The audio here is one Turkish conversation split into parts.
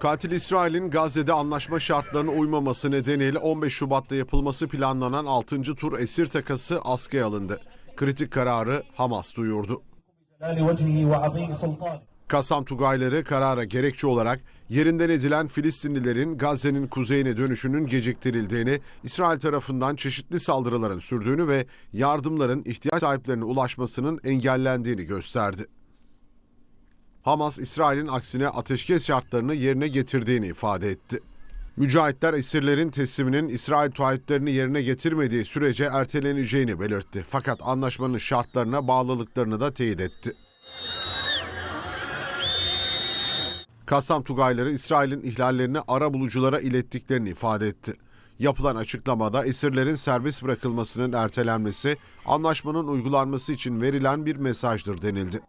Katil İsrail'in Gazze'de anlaşma şartlarına uymaması nedeniyle 15 Şubat'ta yapılması planlanan 6. tur esir takası askıya alındı. Kritik kararı Hamas duyurdu. Kasam Tugayları karara gerekçe olarak yerinden edilen Filistinlilerin Gazze'nin kuzeyine dönüşünün geciktirildiğini, İsrail tarafından çeşitli saldırıların sürdüğünü ve yardımların ihtiyaç sahiplerine ulaşmasının engellendiğini gösterdi. Hamas, İsrail'in aksine ateşkes şartlarını yerine getirdiğini ifade etti. Mücahitler esirlerin tesliminin İsrail taahhütlerini yerine getirmediği sürece erteleneceğini belirtti. Fakat anlaşmanın şartlarına bağlılıklarını da teyit etti. Kassam Tugayları İsrail'in ihlallerini ara buluculara ilettiklerini ifade etti. Yapılan açıklamada esirlerin serbest bırakılmasının ertelenmesi, anlaşmanın uygulanması için verilen bir mesajdır denildi.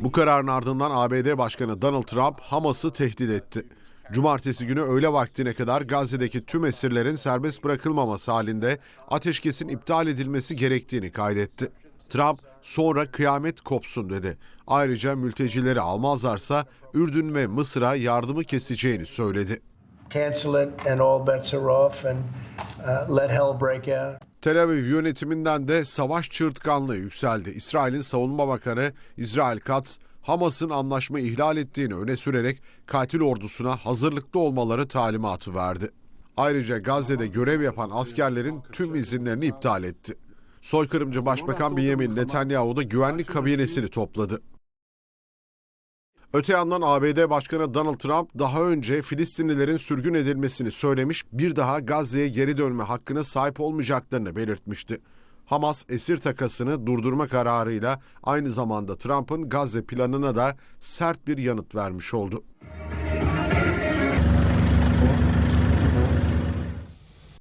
Bu kararın ardından ABD Başkanı Donald Trump Hamas'ı tehdit etti. Cumartesi günü öğle vaktine kadar Gazze'deki tüm esirlerin serbest bırakılmaması halinde ateşkesin iptal edilmesi gerektiğini kaydetti. Trump sonra kıyamet kopsun dedi. Ayrıca mültecileri almazlarsa Ürdün ve Mısır'a yardımı keseceğini söyledi. uh. Tel Aviv yönetiminden de savaş çığırtkanlığı yükseldi. İsrail'in savunma bakanı İsrail Katz, Hamas'ın anlaşma ihlal ettiğini öne sürerek katil ordusuna hazırlıklı olmaları talimatı verdi. Ayrıca Gazze'de görev yapan askerlerin tüm izinlerini iptal etti. Soykırımcı Başbakan Benjamin Netanyahu da güvenlik kabinesini topladı. Öte yandan ABD Başkanı Donald Trump daha önce Filistinlilerin sürgün edilmesini söylemiş, bir daha Gazze'ye geri dönme hakkına sahip olmayacaklarını belirtmişti. Hamas esir takasını durdurma kararıyla aynı zamanda Trump'ın Gazze planına da sert bir yanıt vermiş oldu.